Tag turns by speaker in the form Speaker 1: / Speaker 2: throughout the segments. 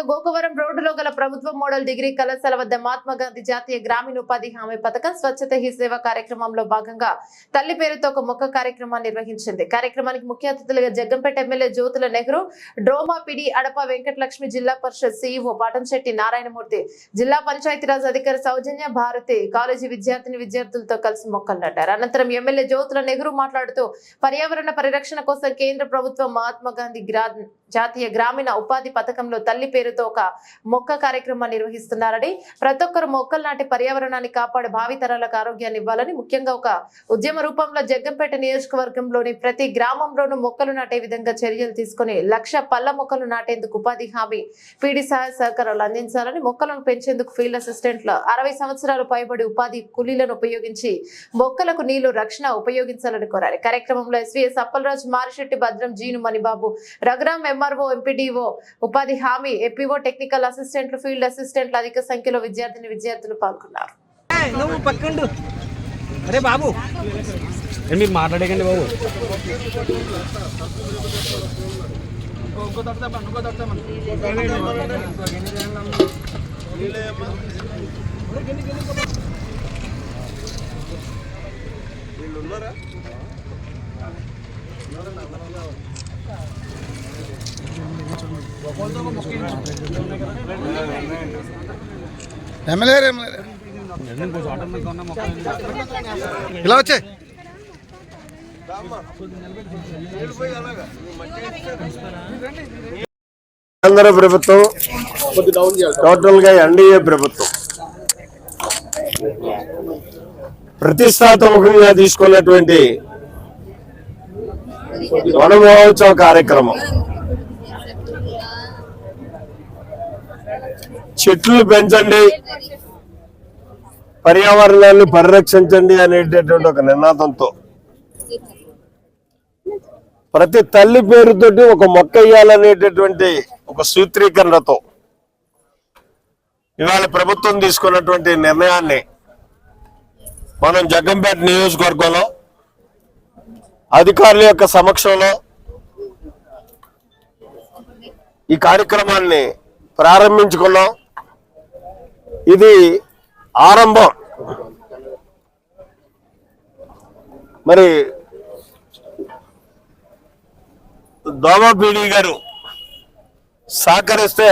Speaker 1: స్థానిక గోకవరం రోడ్డులో గల ప్రభుత్వ మోడల్ డిగ్రీ కళాశాల వద్ద మహాత్మా గాంధీ జాతీయ గ్రామీణ ఉపాధి హామీ పథకం స్వచ్ఛత హీ సేవ కార్యక్రమంలో భాగంగా తల్లి పేరుతో ఒక మొక్క కార్యక్రమాన్ని నిర్వహించింది. కార్యక్రమానికి ముఖ్య అతిథులుగా జగ్గంపేట ఎమ్మెల్యే జ్యోతుల నెహ్రూ డ్రోమా పిడి అడప వెంకటలక్ష్మి జిల్లా పరిషత్ సీఈఓ పాటంశెట్టి నారాయణమూర్తి జిల్లా పంచాయతీరాజ్ అధికారి సౌజన్య భారతి కాలేజీ విద్యార్థిని విద్యార్థులతో కలిసి మొక్కలు నాటారు. అనంతరం ఎమ్మెల్యే జ్యోతుల నెహ్రూ మాట్లాడుతూ పర్యావరణ పరిరక్షణ కోసం కేంద్ర ప్రభుత్వం మహాత్మా గాంధీ గ్రా జాతీయ గ్రామీణ ఉపాధి పథకంలో తల్లి పేరుతో ఒక మొక్క కార్యక్రమాన్ని నిర్వహిస్తున్నారని ప్రతి ఒక్కరు మొక్కలు నాటి పర్యావరణాన్ని కాపాడే భావితరాలకు ఆరోగ్యాన్ని ఇవ్వాలని ముఖ్యంగా ఒక ఉద్యమ రూపంలో జగ్గంపేట నియోజకవర్గంలోని ప్రతి గ్రామంలోనూ మొక్కలు నాటే విధంగా చర్యలు తీసుకుని లక్ష పళ్ళ మొక్కలు నాటేందుకు ఉపాధి హామీ పీడి సహాయ సహకారాలు అందించాలని మొక్కలను పెంచేందుకు ఫీల్డ్ అసిస్టెంట్ల అరవై సంవత్సరాలు పైబడి ఉపాధి కూలీలను ఉపయోగించి మొక్కలకు నీళ్ళు రక్షణ ఉపయోగించాలని కోరారు. కార్యక్రమంలో SVS Appalaraju Marisetti Bhadram Jeenu Manibabu Raghuram MRO MPDO ఉపాధి హామీ ఎపిఓ టెక్నికల్ అసిస్టెంట్లు ఫీల్డ్ అసిస్టెంట్లు అధిక సంఖ్యలో విద్యార్థిని విద్యార్థులు పాల్గొన్నారు.
Speaker 2: ఏయ్, అరే బాబు. ఏ, మీరు మాట్లాడకండి బాబు?
Speaker 3: ఎమ్మెల్యే గారు, ఎమ్మెల్యే ఇలా వచ్చే.
Speaker 4: కేంద్ర ప్రభుత్వం టోటల్గా ఎన్డీఏ ప్రభుత్వం ప్రతిష్టాత్మకంగా తీసుకున్నటువంటి వన మహోత్సవ కార్యక్రమం. చెట్లు పెంచండి. పర్యావరణాన్ని పరిరక్షించండి అనేటటువంటి ఒక నినాదంతో. ప్రతి తల్లి పేరుతోటి ఒక మొక్క వేయాలనేటటువంటి ఒక సూత్రీకరణతో. ఇవాళ ప్రభుత్వం తీసుకున్నటువంటి నిర్ణయాన్ని మనం జగ్గంపేట నియోజకవర్గంలో అధికారుల యొక్క సమక్షంలో ఈ కార్యక్రమాన్ని ప్రారంభించుకున్నాం. ఇది ఆరంభం. మరి దోమపీడి గారు సహకరిస్తే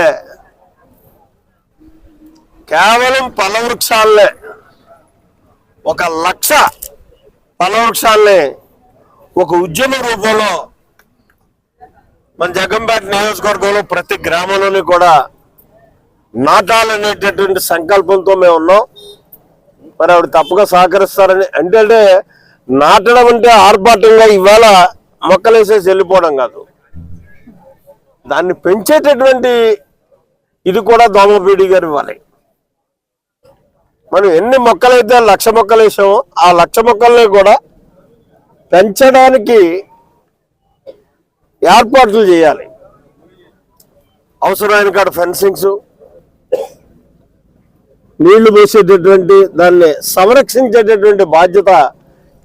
Speaker 4: కేవలం పలవృక్షాలనే ఒక లక్ష ఫలవృక్షాలని ఒక ఉద్యమ రూపంలో మన జగంపేట నియోజకవర్గంలో ప్రతి గ్రామంలోని కూడా నాటాలనేటటువంటి సంకల్పంతో మేము ఉన్నాం. మరి ఆవిడ తప్పగా సహకరిస్తారని అంటే నాటడం అంటే ఆర్భాటంగా ఇవాళ మొక్కలేసేసి వెళ్ళిపోవడం కాదు. దాన్ని పెంచేటటువంటి ఇది కూడా దోమపీడి గారు ఇవ్వాలి. మనం ఎన్ని మొక్కలైతే లక్ష మొక్కలు వేసామో ఆ లక్ష మొక్కల్ని కూడా పెంచడానికి ఏర్పాట్లు చేయాలి. అవసరమైన కాడ ఫెన్సింగ్స్ నీళ్ళు పోసేటటువంటి దాన్ని సంరక్షించేటటువంటి బాధ్యత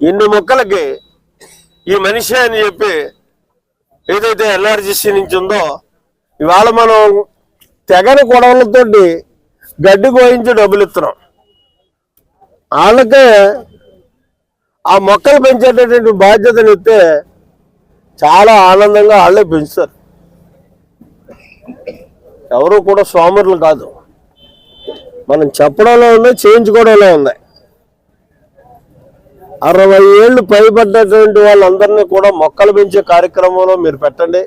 Speaker 4: ఇన్ని మొక్కలకి ఈ మనిషి అని చెప్పి ఏదైతే ఎల్ఆర్జిసి నుంచి ఉందో ఇవాళ మనం తెగని కొడవలతోటి గడ్డి కోయించి డబ్బులు ఇస్తున్నాం వాళ్ళకే ఆ మొక్కలు పెంచేటటువంటి బాధ్యతను ఇస్తే చాలా ఆనందంగా వాళ్ళే పెంచుతారు. ఎవరు కూడా స్వామర్లు కాదు. మనం చెప్పడంలో ఉంది చేయించుకోవడంలో ఉంది అరవై ఏళ్ళు పైబడ్డటువంటి వాళ్ళందరినీ కూడా మొక్కలు పెంచే కార్యక్రమంలో మీరు పెట్టండి.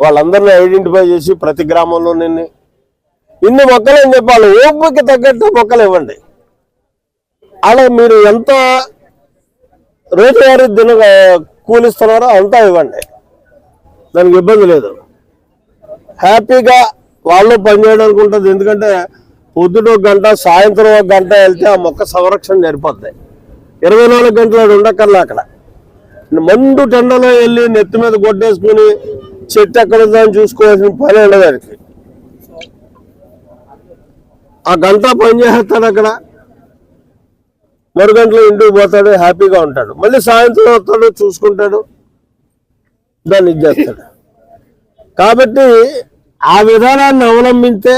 Speaker 4: వాళ్ళందరినీ ఐడెంటిఫై చేసి ప్రతి గ్రామంలో నిన్ను ఇన్ని మొక్కలు అని చెప్పాలి. ఓపిక తగ్గట్టు మొక్కలు ఇవ్వండి. అలా మీరు ఎంత రోజువారీ దిన కూలిస్తున్నారో అంతా ఇవ్వండి. దానికి ఇబ్బంది లేదు. హ్యాపీగా వాళ్ళు పనిచేయడానికి ఉంటుంది ఎందుకంటే పొద్దున ఒక గంట సాయంత్రం ఒక గంట వెళ్తే ఆ మొక్క సంరక్షణ సరిపోద్ది ఇరవై నాలుగు గంటలు అది ఉండక్కర్లా అక్కడ. మండు టెండలో వెళ్ళి నెత్తి మీద కొట్టేసుకుని చెట్టు ఎక్కడుందో అని చూసుకోవాల్సిన పని ఉండదు ఆ గంట పని చేస్తాడు అక్కడ. మరు గంటలో ఇంటికి పోతాడు హ్యాపీగా ఉంటాడు. మళ్ళీ సాయంత్రం వస్తాడు చూసుకుంటాడు దాన్ని ఇది చేస్తాడు. కాబట్టి ఆ విధానాన్ని అవలంబింతే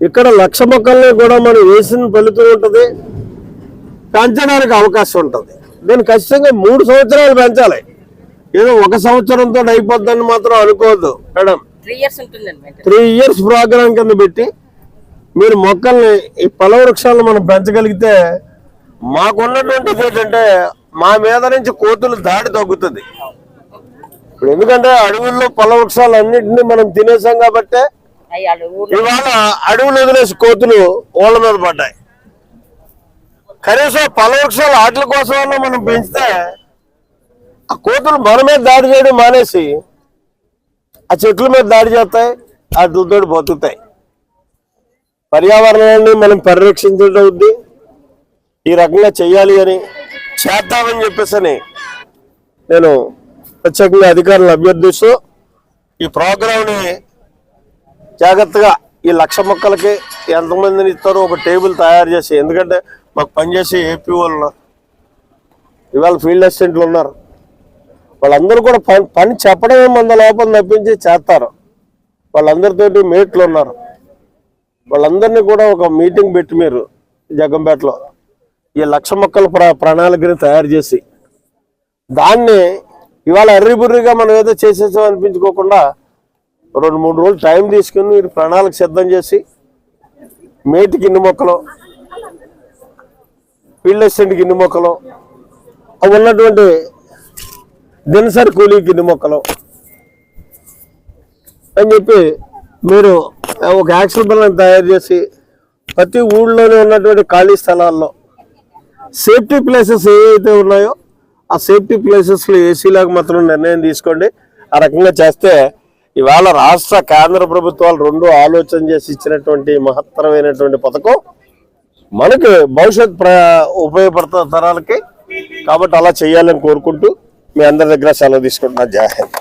Speaker 4: ఇక్కడ లక్ష మొక్కల్ని కూడా మనం వేసిన ఫలితం ఉంటుంది. పెంచడానికి అవకాశం ఉంటుంది. దీన్ని ఖచ్చితంగా మూడు సంవత్సరాలు పెంచాలి. ఏదో ఒక సంవత్సరంతో అయిపోద్దని మాత్రం అనుకోవద్దు మేడం.
Speaker 3: త్రీ ఇయర్స్
Speaker 4: ప్రోగ్రామ్ కింద పెట్టి మీరు మొక్కల్ని ఈ పల వృక్షాలను మనం పెంచగలిగితే మాకున్నటువంటిది ఏంటంటే మా మీద నుంచి కోతులు దాడి తగ్గుతుంది. ఇప్పుడు ఎందుకంటే అడవుల్లో పల వృక్షాలు అన్నింటినీ మనం తినేసాం కాబట్టే ఇవాళ అడవులు వదిలేసి కోతులు ఓళ్ళ మీద పడ్డాయి. కనీసం పల వృక్షాలు ఆటల కోసం మనం పెంచితే ఆ కోతులు మన మీద దాడి చేయడం మానేసి ఆ చెట్ల మీద దాడి చేస్తాయి వాటితో బతుకుతాయి. పర్యావరణాన్ని మనం పరిరక్షించడం అవుద్ది. ఈ రకంగా చెయ్యాలి అని చేద్దామని చెప్పేసి అని నేను ప్రత్యేకంగా అధికారులను అభ్యర్థిస్తూ ఈ ప్రోగ్రాంని జాగ్రత్తగా ఈ లక్ష మొక్కలకి ఎంతమందిని ఇస్తారో ఒక టేబుల్ తయారు చేసి ఎందుకంటే మాకు పనిచేసే ఏపీ వాళ్ళు ఉన్నారు. ఇవాళ ఫీల్డ్ అసిస్టెంట్లు ఉన్నారు. వాళ్ళందరూ కూడా పని పని చెప్పడమే మన లోపల తప్పించి చేస్తారు. వాళ్ళందరితోటి మేట్లు ఉన్నారు. వాళ్ళందరినీ కూడా ఒక మీటింగ్ పెట్టి మీరు జగ్గంపేటలో. ఈ లక్ష మొక్కల ప్ర ప్రణాళికని తయారు చేసి దాన్ని ఇవాళ అర్రిబుర్రిగా మనం ఏదో చేసేసాం అనిపించుకోకుండా రెండు మూడు రోజులు టైం తీసుకుని మీరు ప్రణాళిక సిద్ధం చేసి మేటికి ఇన్ని మొక్కలు ఫీల్డ్ అసిస్టెంట్కి ఇన్ని మొక్కలు అవి ఉన్నటువంటి దినసరి కూలీకి ఇన్ని మొక్కలు అని చెప్పి మీరు ఒక యాక్షన్ ప్లాన్ తయారు చేసి ప్రతి ఊళ్ళోనే ఉన్నటువంటి ఖాళీ స్థలాల్లో సేఫ్టీ ప్లేసెస్ ఏవైతే ఉన్నాయో ఆ సేఫ్టీ ప్లేసెస్లో ఏసీలాగా మాత్రం నిర్ణయం తీసుకోండి. ఆ రకంగా చేస్తే ఇవాళ రాష్ట్ర కేంద్ర ప్రభుత్వాలు రెండు ఆలోచన చేసి ఇచ్చినటువంటి మహత్తరమైనటువంటి పథకం మనకి భవిష్యత్ ప్ర ఉపయోగపడుతున్న తరాలకి కాబట్టి అలా చేయాలని కోరుకుంటూ మీ అందరి దగ్గర సెలవు తీసుకుంటున్నా జై